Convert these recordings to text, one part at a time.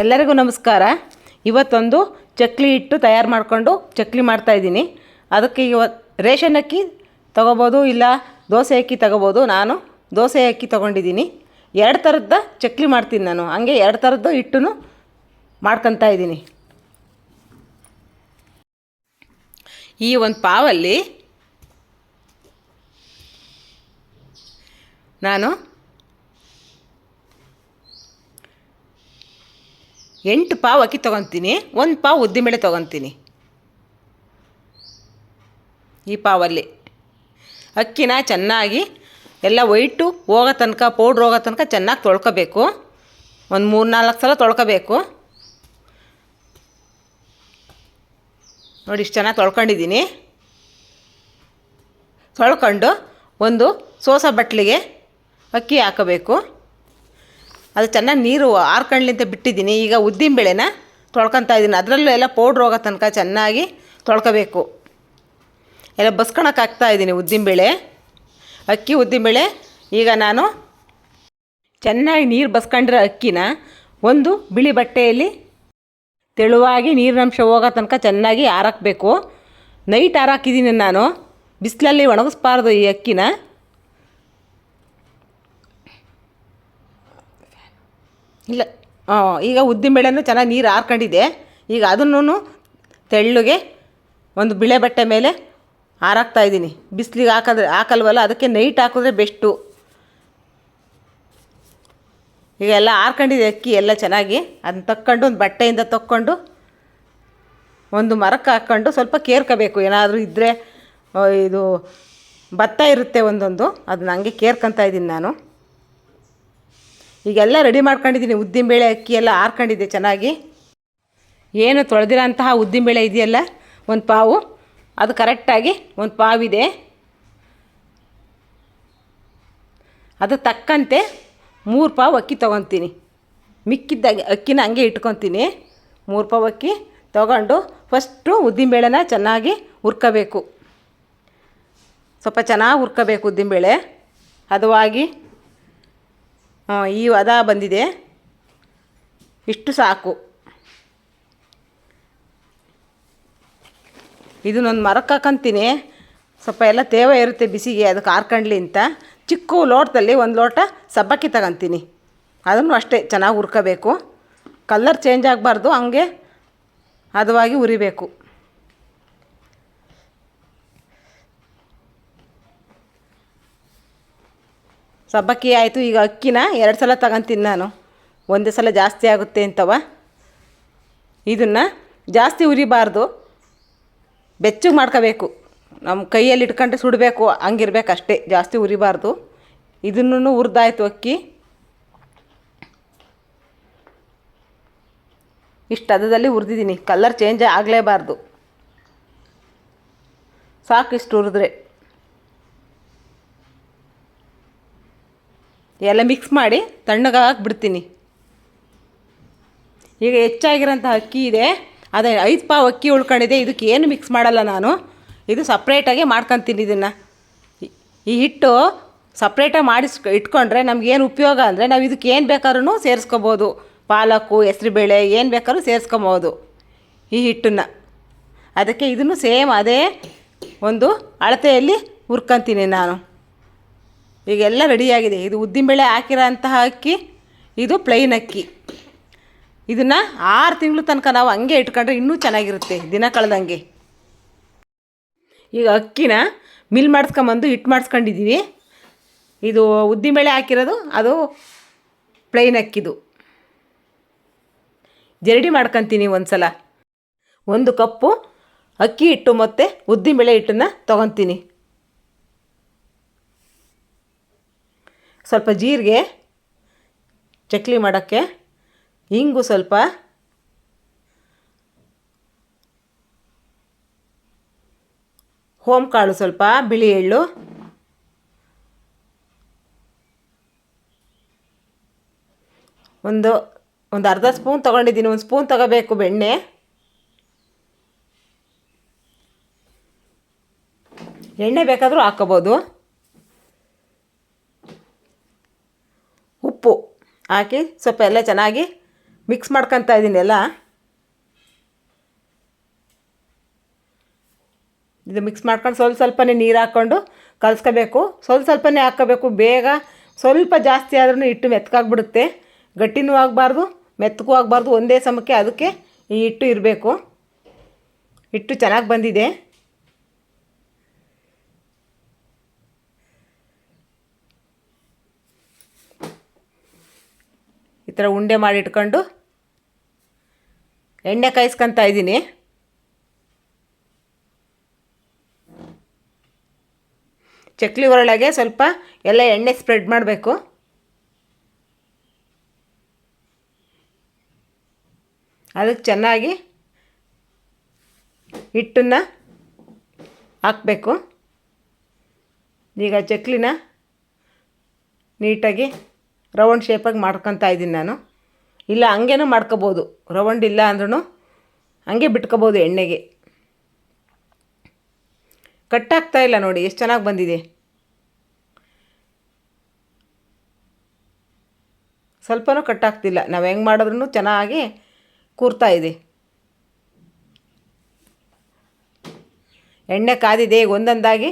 ಎಲ್ಲರಿಗೂ ನಮಸ್ಕಾರ. ಇವತ್ತೊಂದು ಚಕ್ಲಿ ಇಟ್ಟು ತಯಾರು ಮಾಡಿಕೊಂಡು ಚಕ್ಲಿ ಮಾಡ್ತಾಯಿದ್ದೀನಿ ಅದಕ್ಕೆ ಇವತ್ತು ರೇಷನ್ ಅಕ್ಕಿ ತೊಗೋಬೋದು ಇಲ್ಲ ದೋಸೆ ಅಕ್ಕಿ ತಗೋಬೋದು. ನಾನು ದೋಸೆ ಅಕ್ಕಿ ತೊಗೊಂಡಿದ್ದೀನಿ. ಎರಡು ಥರದ ಚಕ್ಲಿ ಮಾಡ್ತೀನಿ ನಾನು. ಹಂಗೆ ಎರಡು ಥರದ್ದು ಹಿಟ್ಟು ಮಾಡ್ಕೊತಾ ಇದ್ದೀನಿ. ಈ ಒಂದು ಪಾವಲ್ಲಿ ನಾನು ಎಂಟು ಪಾವು ಅಕ್ಕಿ ತೊಗೊತೀನಿ, ಒಂದು ಪಾವು ಉದ್ದಿಮೆಳೆ ತೊಗೊತೀನಿ. ಈ ಪಾವಲ್ಲಿ ಅಕ್ಕಿನ ಚೆನ್ನಾಗಿ ಎಲ್ಲ ವೈಟು ಹೋಗೋ ತನಕ ಪೌಡ್ರ್ ಹೋಗೋ ತನಕ ಚೆನ್ನಾಗಿ ತೊಳ್ಕೊಬೇಕು. ಒಂದು ಮೂರು ನಾಲ್ಕು ಸಲ ತೊಳ್ಕೊಬೇಕು. ನೋಡಿ ಇಷ್ಟು ಚೆನ್ನಾಗಿ ತೊಳ್ಕೊಂಡಿದ್ದೀನಿ. ತೊಳ್ಕೊಂಡು ಒಂದು ಸೋಸ ಬಟ್ಲಿಗೆ ಅಕ್ಕಿ ಹಾಕಬೇಕು. ಅದು ಚೆನ್ನಾಗಿ ನೀರು ಆರ್ಕಣ್ಲಿಂತ ಬಿಟ್ಟಿದ್ದೀನಿ. ಈಗ ಉದ್ದಿನ ಬೇಳೆನ ತೊಳ್ಕೊತಾ ಇದ್ದೀನಿ. ಅದರಲ್ಲೂ ಎಲ್ಲ ಪೌಡ್ರ್ ಹೋಗೋ ತನಕ ಚೆನ್ನಾಗಿ ತೊಳ್ಕೊಬೇಕು. ಎಲ್ಲ ಬಸ್ಕೊಳಕ್ಕೆ ಹಾಕ್ತಾ ಇದ್ದೀನಿ ಉದ್ದಿನಬೇಳೆ ಅಕ್ಕಿ ಉದ್ದಿನಬೇಳೆ ಈಗ ನಾನು ಚೆನ್ನಾಗಿ ನೀರು ಬಸ್ಕೊಂಡಿರೋ ಅಕ್ಕಿನ ಒಂದು ಬಿಳಿ ಬಟ್ಟೆಯಲ್ಲಿ ತೆಳುವಾಗಿ ನೀರಿನಂಶ ಹೋಗೋ ತನಕ ಚೆನ್ನಾಗಿ ಆರಾಕಬೇಕು. ನೈಟ್ ಆರಾಕಿದ್ದೀನಿ ನಾನು. ಬಿಸಿಲಲ್ಲಿ ಒಣಗಿಸ್ಬಾರ್ದು ಈ ಅಕ್ಕಿನ. ಇಲ್ಲ ಈಗ ಉದ್ದಿನಬೇಳೆನೂ ಚೆನ್ನಾಗಿ ನೀರು ಹಾರ್ಕೊಂಡಿದೆ ಈಗ ಅದನ್ನು ತೆಳ್ಳಗೆ ಒಂದು ಬಿಳೆ ಬಟ್ಟೆ ಮೇಲೆ ಹಾರಾಕ್ತಾ ಇದ್ದೀನಿ. ಬಿಸಿಲಿಗೆ ಹಾಕಿದ್ರೆ ಹಾಕಲ್ವಲ್ಲ, ಅದಕ್ಕೆ ನೈಟ್ ಹಾಕಿದ್ರೆ ಬೆಸ್ಟು. ಈಗ ಎಲ್ಲ ಹಾರ್ಕೊಂಡಿದೆ ಅಕ್ಕಿ, ಎಲ್ಲ ಚೆನ್ನಾಗಿ. ಅದನ್ನ ತಕ್ಕೊಂಡು, ಒಂದು ಬಟ್ಟೆಯಿಂದ ತಕ್ಕೊಂಡು, ಒಂದು ಮರಕ್ಕೆ ಹಾಕ್ಕೊಂಡು ಸ್ವಲ್ಪ ಕೇರ್ಕೋಬೇಕು. ಏನಾದರೂ ಇದ್ದರೆ ಇದು ಭತ್ತ ಇರುತ್ತೆ ಒಂದೊಂದು, ಅದನ್ನ ಹಂಗೆ ಕೇರ್ಕೊತಾ ಇದ್ದೀನಿ ನಾನು. ಈಗೆಲ್ಲ ರೆಡಿ ಮಾಡ್ಕೊಂಡಿದ್ದೀನಿ. ಉದ್ದಿನಬೇಳೆ ಅಕ್ಕಿ ಎಲ್ಲ ಆರ್ಕೊಂಡಿದ್ದೆ ಚೆನ್ನಾಗಿ. ಏನು ತೊಳೆದಿರೋ ಅಂತಹ ಉದ್ದಿನಬೇಳೆ ಇದೆಯಲ್ಲ? ಒಂದು ಪಾವು. ಅದು ಕರೆಕ್ಟಾಗಿ ಒಂದು ಪಾವಿದೆ. ಅದು ತಕ್ಕಂತೆ ಮೂರು ಪಾವು ಅಕ್ಕಿ ತೊಗೊತೀನಿ. ಮಿಕ್ಕಿದ್ದ ಅಕ್ಕಿನ ಹಂಗೆ ಇಟ್ಕೊತೀನಿ. ಮೂರು ಪಾವು ಅಕ್ಕಿ ತೊಗೊಂಡು ಫಸ್ಟು ಉದ್ದಿನಬೇಳೆನ ಚೆನ್ನಾಗಿ ಹುರ್ಕೋಬೇಕು. ಸ್ವಲ್ಪ ಚೆನ್ನಾಗಿ ಹುರ್ಕೋಬೇಕು ಉದ್ದಿನಬೇಳೆ ಹದವಾಗಿ ಈ ಹದ ಬಂದಿದೆ. ಇಷ್ಟು ಸಾಕು. ಇದನ್ನೊಂದು ಮರಕ್ಕೆ ಹಾಕಂತೀನಿ ಸ್ವಲ್ಪ ಎಲ್ಲ ತೇವ ಇರುತ್ತೆ ಬಿಸಿಗೆ ಅದಕ್ಕೆ ಹಾರ್ಕಂಡ್ಲಿ ಅಂತ. ಚಿಕ್ಕ ಲೋಟದಲ್ಲಿ ಒಂದು ಲೋಟ ಸಬ್ಬಕ್ಕಿ ತಗೊಂತೀನಿ. ಅದನ್ನು ಅಷ್ಟೇ ಚೆನ್ನಾಗಿ ಹುರ್ಕೋಬೇಕು. ಕಲ್ಲರ್ ಚೇಂಜ್ ಆಗಬಾರ್ದು, ಹಂಗೆ ಹದವಾಗಿ ಹುರಿಬೇಕು ಸಬ್ಬಕ್ಕಿ ಆಯಿತು, ಈಗ ಅಕ್ಕಿನ ಎರಡು ಸಲ ತಗೊಂತೀನಿ ನಾನು. ಒಂದೇ ಸಲ ಜಾಸ್ತಿ ಆಗುತ್ತೆ ಅಂತವ. ಇದನ್ನು ಜಾಸ್ತಿ ಉರಿಬಾರ್ದು. ಬೆಚ್ಚಗೆ ಮಾಡ್ಕೋಬೇಕು. ನಮ್ಮ ಕೈಯಲ್ಲಿ ಇಟ್ಕೊಂಡು ಸುಡಬೇಕು, ಹಂಗಿರ್ಬೇಕು ಅಷ್ಟೇ, ಜಾಸ್ತಿ ಉರಿಬಾರ್ದು. ಇದನ್ನು ಹುರಿದಾಯ್ತು ಅಕ್ಕಿ. ಇಷ್ಟು ಅದದಲ್ಲಿ ಹುರಿದಿದ್ದೀನಿ ಕಲರ್ ಚೇಂಜ್ ಆಗಲೇಬಾರ್ದು. ಸಾಕು ಇಷ್ಟು ಹುರಿದ್ರೆ ಎಲ್ಲ ಮಿಕ್ಸ್ ಮಾಡಿ ತಣ್ಣಗೆ ಬಿಡ್ತೀನಿ. ಈಗ ಹೆಚ್ಚಾಗಿರೋಂಥ ಅಕ್ಕಿ ಇದೆ. ಅದೇ ಐದು ಪಾವು ಅಕ್ಕಿ ಉಳ್ಕೊಂಡಿದೆ. ಇದಕ್ಕೆ ಏನು ಮಿಕ್ಸ್ ಮಾಡಲ್ಲ ನಾನು. ಇದು ಸಪ್ರೇಟಾಗಿ ಮಾಡ್ಕೊತೀನಿ ಇದನ್ನು. ಈ ಹಿಟ್ಟು ಸಪ್ರೇಟಾಗಿ ಮಾಡಿಸ್, ಇಟ್ಕೊಂಡ್ರೆ ನಮಗೇನು ಉಪಯೋಗ ಅಂದರೆ ನಾವು ಇದಕ್ಕೆ ಏನು ಬೇಕಾದ್ರೂ ಸೇರಿಸ್ಕೋಬೋದು. ಪಾಲಕ್ಕು ಹೆಸ್ರುಬೇಳೆ ಏನು ಬೇಕಾದ್ರೂ ಸೇರಿಸ್ಕೊಬೋದು ಈ ಹಿಟ್ಟನ್ನು. ಅದಕ್ಕೆ ಇದನ್ನು ಸೇಮ್ ಅದೇ ಒಂದು ಅಳತೆಯಲ್ಲಿ ಹುರ್ಕೊತೀನಿ ನಾನು. ಈಗೆಲ್ಲ ರೆಡಿಯಾಗಿದೆ. ಇದು ಉದ್ದಿನಬೇಳೆ ಹಾಕಿರೋ ಅಂತಹ ಅಕ್ಕಿ, ಇದು ಪ್ಲೈನ್ ಅಕ್ಕಿ. ಇದನ್ನು ಆರು ತಿಂಗಳು ತನಕ ನಾವು ಹಂಗೆ ಇಟ್ಕೊಂಡ್ರೆ ಇನ್ನೂ ಚೆನ್ನಾಗಿರುತ್ತೆ ದಿನ ಕಳೆದಂಗೆ. ಈಗ ಅಕ್ಕಿನ ಮಿಲ್ ಮಾಡಿಸ್ಕೊಂಬಂದು ಹಿಟ್ಟು ಮಾಡಿಸ್ಕೊಂಡಿದ್ದೀವಿ ಇದು ಉದ್ದಿನಬೇಳೆ ಹಾಕಿರೋದು, ಅದು ಪ್ಲೈನ್ ಅಕ್ಕಿದು. ಜರಡಿ ಮಾಡ್ಕೊತೀನಿ ಒಂದು ಸಲ ಒಂದು ಕಪ್ಪು ಅಕ್ಕಿ ಹಿಟ್ಟು ಮತ್ತು ಉದ್ದಿನಬೇಳೆ ಹಿಟ್ಟನ್ನು ತೊಗೊತೀನಿ. ಸ್ವಲ್ಪ ಜೀರಿಗೆ ಚಕ್ಲಿ ಮಾಡೋಕ್ಕೆ ಹಿಂಗು ಸ್ವಲ್ಪ ಹೋಮ್ ಕಾಳು ಸ್ವಲ್ಪ, ಬಿಳಿ ಎಳ್ಳು, ಒಂದು ಒಂದು ಅರ್ಧ ಸ್ಪೂನ್ ತೊಗೊಂಡಿದ್ದೀನಿ, ಒಂದು ಸ್ಪೂನ್ ತಗೋಬೇಕು ಬೆಣ್ಣೆ. ಎಣ್ಣೆ ಬೇಕಾದರೂ ಹಾಕ್ಕೋಬೋದು ಉಪ್ಪು ಹಾಕಿ ಸ್ವಲ್ಪ ಎಲ್ಲ ಚೆನ್ನಾಗಿ ಮಿಕ್ಸ್ ಮಾಡ್ಕೊತಾ ಇದ್ದೀನಿ ಎಲ್ಲ. ಇದು ಮಿಕ್ಸ್ ಮಾಡ್ಕೊಂಡು ಸ್ವಲ್ಪ ಸ್ವಲ್ಪನೇ ನೀರು ಹಾಕ್ಕೊಂಡು ಕಲಿಸ್ಕೋಬೇಕು. ಸ್ವಲ್ಪ ಸ್ವಲ್ಪನೇ ಹಾಕ್ಕೋಬೇಕು. ಬೇಗ ಸ್ವಲ್ಪ ಜಾಸ್ತಿ ಆದ್ರೂ ಹಿಟ್ಟು ಮೆತ್ಕಾಗ್ಬಿಡುತ್ತೆ ಗಟ್ಟಿನೂ ಆಗಬಾರ್ದು ಮೆತ್ತಗೂ ಆಗಬಾರ್ದು. ಒಂದೇ ಸಮಕ್ಕೆ ಅದಕ್ಕೆ ಈ ಹಿಟ್ಟು ಇರಬೇಕು. ಹಿಟ್ಟು ಚೆನ್ನಾಗಿ ಬಂದಿದೆ. ಈ ಥರ ಉಂಡೆ ಮಾಡಿ ಇಟ್ಕೊಂಡು ಎಣ್ಣೆ ಕಾಯಿಸ್ಕೊತಾ ಇದ್ದೀನಿ. ಚಕ್ಲಿ ಒರಳಗೆ ಸ್ವಲ್ಪ ಎಲ್ಲ ಎಣ್ಣೆ ಸ್ಪ್ರೆಡ್ ಮಾಡಬೇಕು. ಅದಕ್ಕೆ ಚೆನ್ನಾಗಿ ಹಿಟ್ಟನ್ನು ಹಾಕಬೇಕು. ಈಗ ಚಕ್ಲಿನ ನೀಟಾಗಿ ರೌಂಡ್ ಶೇಪಾಗಿ ಮಾಡ್ಕೊತಾ ಇದ್ದೀನಿ ನಾನು. ಇಲ್ಲ, ಹಂಗೇನೂ ಮಾಡ್ಕೋಬೋದು. ರೌಂಡ್ ಇಲ್ಲ ಅಂದ್ರೂ ಹಂಗೆ ಬಿಟ್ಕೋಬೋದು ಎಣ್ಣೆಗೆ. ಕಟ್ಟಾಗ್ತಾ ಇಲ್ಲ ನೋಡಿ, ಎಷ್ಟು ಚೆನ್ನಾಗಿ ಬಂದಿದೆ. ಸ್ವಲ್ಪನೂ ಕಟ್ಟಾಗ್ತಿಲ್ಲ. ನಾವು ಹೆಂಗೆ ಮಾಡಿದ್ರೂ ಚೆನ್ನಾಗಿ ಕೂರ್ತಾ ಇದೆ. ಎಣ್ಣೆ ಕಾದಿದೆ ಒಂದೊಂದಾಗಿ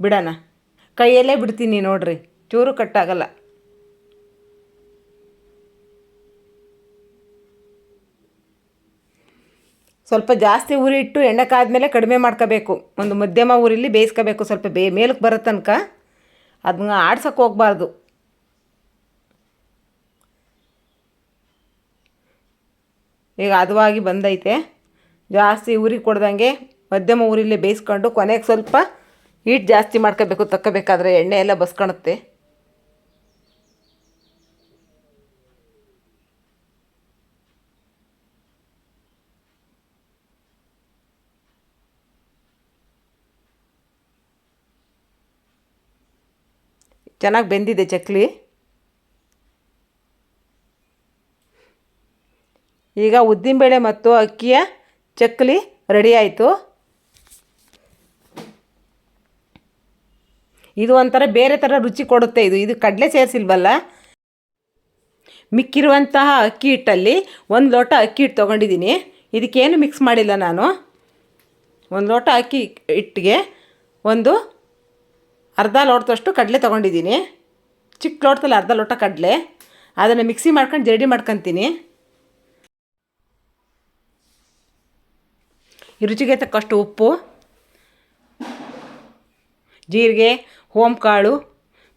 ಬಿಡೋಣ. ಕೈಯಲ್ಲೇ ಬಿಡ್ತೀನಿ ನೋಡ್ರಿ, ಚೂರು ಕಟ್ಟಾಗಲ್ಲ. ಸ್ವಲ್ಪ ಜಾಸ್ತಿ ಉರಿ ಇಟ್ಟು ಎಣ್ಣೆ ಕಾದ್ಮೇಲೆ ಕಡಿಮೆ ಮಾಡ್ಕೋಬೇಕು. ಒಂದು ಮಧ್ಯಮ ಉರಿಲಿ ಬೇಯಿಸ್ಕೋಬೇಕು ಸ್ವಲ್ಪ ಬೇ, ಮೇಲಕ್ಕೆ ಬರೋ ತನಕ. ಅದನ್ನ ಆಡ್ಸೋಕೆ ಹೋಗ್ಬಾರ್ದು. ಈಗ ಹದವಾಗಿ ಬಂದೈತೆ. ಜಾಸ್ತಿ ಉರಿ ಕೊಡ್ದಂಗೆ ಮಧ್ಯಮ ಉರಿಲಿ ಬೇಯಿಸ್ಕೊಂಡು ಕೊನೆಗೆ ಸ್ವಲ್ಪ ಹೀಟ್ ಜಾಸ್ತಿ ಮಾಡ್ಕೋಬೇಕು, ತಕ್ಕೋಬೇಕಾದ್ರೆ ಎಣ್ಣೆ ಎಲ್ಲ ಬಸ್ಕೊಳುತ್ತೆ ಚೆನ್ನಾಗಿ ಬೆಂದಿದೆ ಚಕ್ಲಿ. ಈಗ ಉದ್ದಿನಬೇಳೆ ಮತ್ತು ಅಕ್ಕಿಯ ಚಕ್ಲಿ ರೆಡಿ ಆಯಿತು. ಇದು ಒಂಥರ ಬೇರೆ ಥರ ರುಚಿ ಕೊಡುತ್ತೆ ಇದು. ಇದು ಕಡಲೆ ಸೇರಿಸಿಲ್ವಲ್ಲ? ಮಿಕ್ಕಿರುವಂತಹ ಅಕ್ಕಿ ಹಿಟ್ಟಲ್ಲಿ ಒಂದು ಲೋಟ ಅಕ್ಕಿ ಹಿಟ್ಟು ತೊಗೊಂಡಿದ್ದೀನಿ. ಇದಕ್ಕೇನು ಮಿಕ್ಸ್ ಮಾಡಿಲ್ಲ ನಾನು. ಒಂದು ಲೋಟ ಅಕ್ಕಿ ಹಿಟ್ಟಿಗೆ ಒಂದು ಅರ್ಧ ಲೋಟದಷ್ಟು ಕಡಲೆ ತೊಗೊಂಡಿದ್ದೀನಿ. ಚಿಕ್ಕ ಲೋಟದಲ್ಲಿ ಅರ್ಧ ಲೋಟ ಕಡಲೆ. ಅದನ್ನು ಮಿಕ್ಸಿ ಮಾಡ್ಕೊಂಡು ಜರಡಿ ಮಾಡ್ಕೊತೀನಿ. ರುಚಿಗೆ ತಕ್ಕಷ್ಟು ಉಪ್ಪು. ಜೀರಿಗೆ ಕಾಳು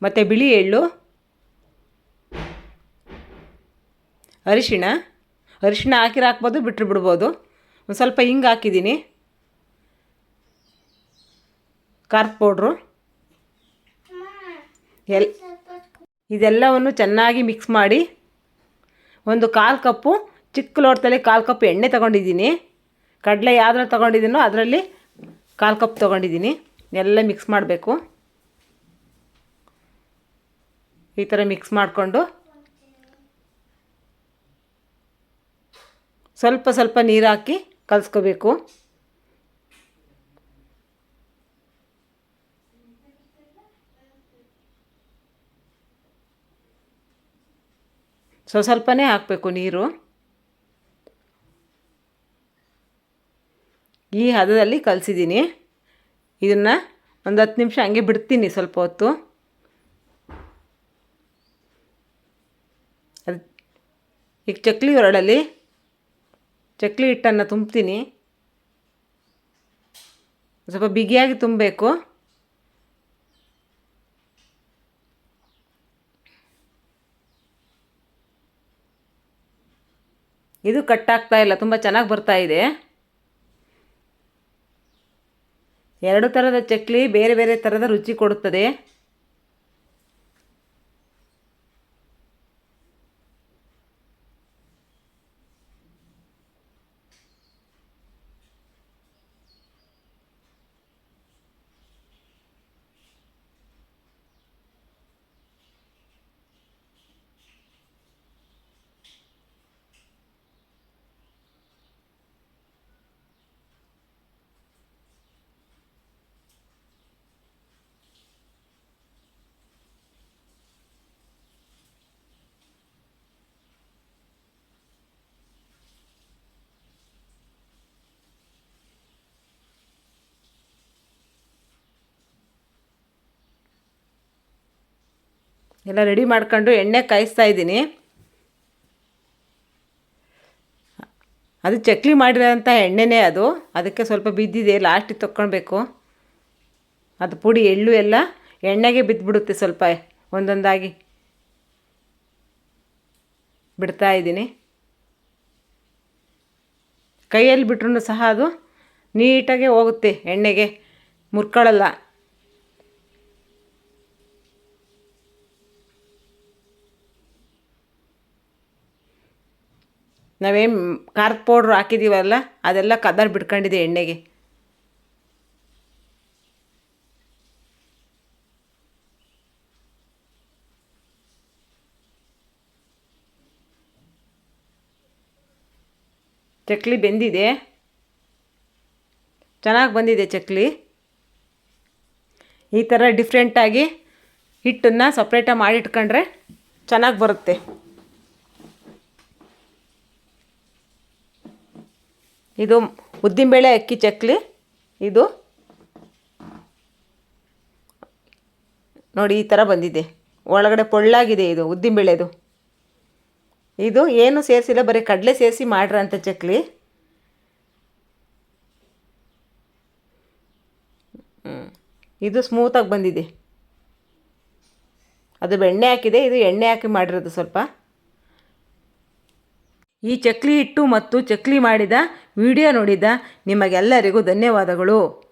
ಮತ್ತು ಬಿಳಿ ಎಳ್ಳು. ಅರಿಶಿಣ. ಅರಿಶಿಣ ಹಾಕಿರ ಹಾಕ್ಬೋದು ಬಿಟ್ಟರು ಬಿಡ್ಬೋದು. ಒಂದು ಸ್ವಲ್ಪ ಹಿಂಗೆ ಹಾಕಿದ್ದೀನಿ. ಖಾರದ ಪೌಡ್ರು. ಎಲ್ ಇದೆಲ್ಲವನ್ನು ಚೆನ್ನಾಗಿ ಮಿಕ್ಸ್ ಮಾಡಿ ಒಂದು ಕಾಲು ಕಪ್ಪು ಚಿಕ್ಕ ಲೋಟದಲ್ಲಿ ಕಾಲು ಕಪ್ ಎಣ್ಣೆ ತೊಗೊಂಡಿದ್ದೀನಿ. ಕಡಲೆ ಯಾವ್ದ್ರಲ್ಲಿ ತೊಗೊಂಡಿದ್ದೀನೋ ಅದರಲ್ಲಿ ಕಾಲು ಕಪ್ ತೊಗೊಂಡಿದ್ದೀನಿ. ಎಲ್ಲ ಮಿಕ್ಸ್ ಮಾಡಬೇಕು. ಈ ಥರ ಮಿಕ್ಸ್ ಮಾಡಿಕೊಂಡು ಸ್ವಲ್ಪ ಸ್ವಲ್ಪ ನೀರು ಹಾಕಿ ಕಲಿಸ್ಕೋಬೇಕು. ಸೊ ಸ್ವಲ್ಪನೇ ಹಾಕಬೇಕು ನೀರು. ಈ ಹದದಲ್ಲಿ ಕಲಸಿದ್ದೀನಿ. ಇದನ್ನು ಒಂದು ಹತ್ತು ನಿಮಿಷ ಹಂಗೆ ಬಿಡ್ತೀನಿ ಸ್ವಲ್ಪ ಹೊತ್ತು. ಅದು ಈಗ ಚಕ್ಲಿ ಹೊರಡಲ್ಲಿ ಚಕ್ಲಿ ಹಿಟ್ಟನ್ನು ತುಂಬ್ತೀನಿ. ಸ್ವಲ್ಪ ಬಿಗಿಯಾಗಿ ತುಂಬಬೇಕು. ಇದು ಕಟ್ಟಾಗ್ತಾ ಇಲ್ಲ, ತುಂಬ ಚೆನ್ನಾಗಿ ಬರ್ತಾ ಇದೆ. ಎರಡು ಥರದ ಚಕ್ಲಿ ಬೇರೆ ಬೇರೆ ಥರದ ರುಚಿ ಕೊಡುತ್ತದೆ. ಎಲ್ಲ ರೆಡಿ ಮಾಡ್ಕೊಂಡು ಎಣ್ಣೆ ಕಾಯಿಸ್ತಾ ಇದ್ದೀನಿ. ಅದು ಚಕ್ಲಿ ಮಾಡಿರೋಂಥ ಎಣ್ಣೆನೇ ಅದು. ಅದಕ್ಕೆ ಸ್ವಲ್ಪ ಬಿದ್ದಿದೆ ಲಾಸ್ಟಿಗೆ ತೊಗೊಳ್ಬೇಕು ಅದು ಪುಡಿ, ಎಳ್ಳು ಎಲ್ಲ ಎಣ್ಣೆಗೆ ಬಿದ್ದುಬಿಡುತ್ತೆ ಸ್ವಲ್ಪ, ಒಂದೊಂದಾಗಿ. ಬಿಡ್ತಾ ಇದ್ದೀನಿ. ಕೈಯಲ್ಲಿ ಬಿಟ್ರೂ ಸಹ ಅದು ನೀಟಾಗೆ ಹೋಗುತ್ತೆ, ಎಣ್ಣೆಗೆ ಮುರ್ಕೊಳ್ಳಲ್ಲ. ನಾವೇನು ಖಾರದ ಪೌಡ್ರ್ ಹಾಕಿದ್ದೀವಲ್ಲ ಅದೆಲ್ಲ ಕದರ್ ಬಿಡ್ಕೊಂಡಿದೆ ಎಣ್ಣೆಗೆ. ಚಕ್ಲಿ ಬೆಂದಿದೆ. ಚೆನ್ನಾಗಿ ಬಂದಿದೆ ಚಕ್ಲಿ. ಈ ಥರ ಡಿಫ್ರೆಂಟಾಗಿ ಹಿಟ್ಟನ್ನು ಸಪ್ರೇಟಾಗಿ ಮಾಡಿಟ್ಕೊಂಡ್ರೆ ಚೆನ್ನಾಗಿ ಬರುತ್ತೆ. ಇದು ಉದ್ದಿನಬೇಳೆ ಅಕ್ಕಿ ಚಕ್ಲಿ. ಇದು ನೋಡಿ, ಈ ಥರ ಬಂದಿದೆ. ಒಳಗಡೆ ಪೊಳ್ಳಾಗಿದೆ ಇದು ಉದ್ದಿನಬೇಳೆದು ಇದು ಏನು ಸೇರಿಸಿಲ್ಲ, ಬರೀ ಕಡಲೆ ಸೇರಿಸಿ ಮಾಡಿರೋಂಥ ಚಕ್ಲಿ. ಇದು ಸ್ಮೂತಾಗಿ ಬಂದಿದೆ. ಅದು ಬೆಣ್ಣೆ ಹಾಕಿದೆ, ಇದು ಎಣ್ಣೆ ಹಾಕಿ ಮಾಡಿರೋದು ಸ್ವಲ್ಪ. ಈ ಚಕ್ಲಿ ಇಟ್ಟು ಮತ್ತು ಚಕ್ಲಿ ಮಾಡಿದ ವಿಡಿಯೋ ನೋಡಿದ ನಿಮಗೆಲ್ಲರಿಗೂ ಧನ್ಯವಾದಗಳು.